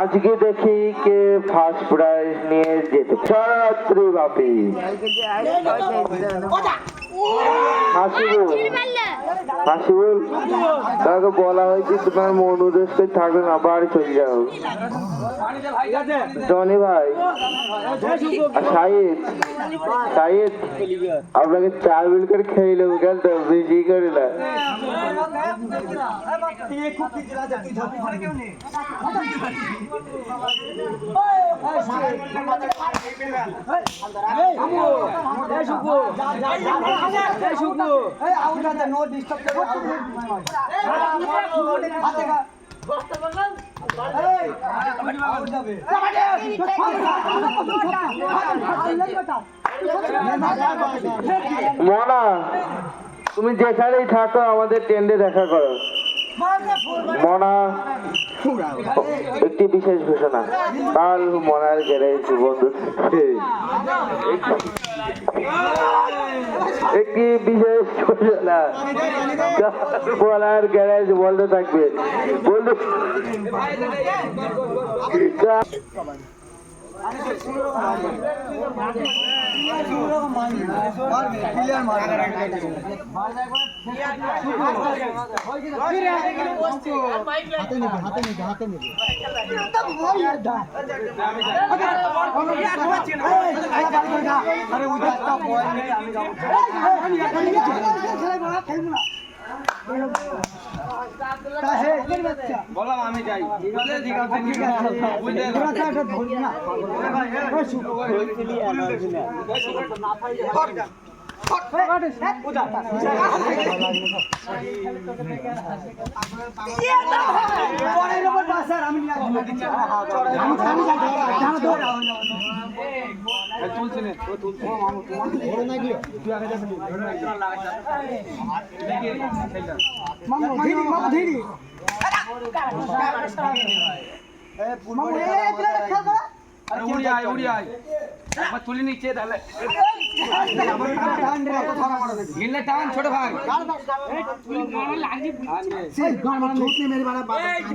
আজকে দেখি কে first prize নিয়ে যেতে সারাত্রি বাপি হাসিবুল তাকে বলা হয়েছে তোমার মনোদেশ করে থাকবে না বাড়ি চলে যাও জনি ভাই আর শাহিদ শাহিদ আপনাকে চা বিল করে খেয়ে নেব কেন তো বেশি করে না মনা তুমি যেখানেই থাকো আমাদের টেন্ডে দেখা করো। মনা একটি বিশেষ ঘোষণা কাল মনার গ্যারেজ বন্ধু একটি বিশেষ ঘোষণা মনার গ্যারেজ বন্ধ থাকবে। বন্ধু কাল- বললাম আমি যাই। বলে নে আরে উড়ি আয় উড়ি আয়। একবার তুলে নিচ্ছে তাহলে। টান ছোট ভাই। আসি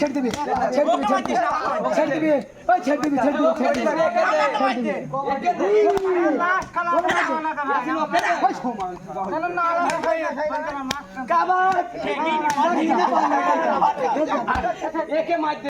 ছেড়ে দিবি ছেড়ে দিবি ছেড়ে দিবি ওই ছেড়ে দিবি ছেড়ে দিবি ছেড়ে দিবি ছেড়ে দিবি। একে মার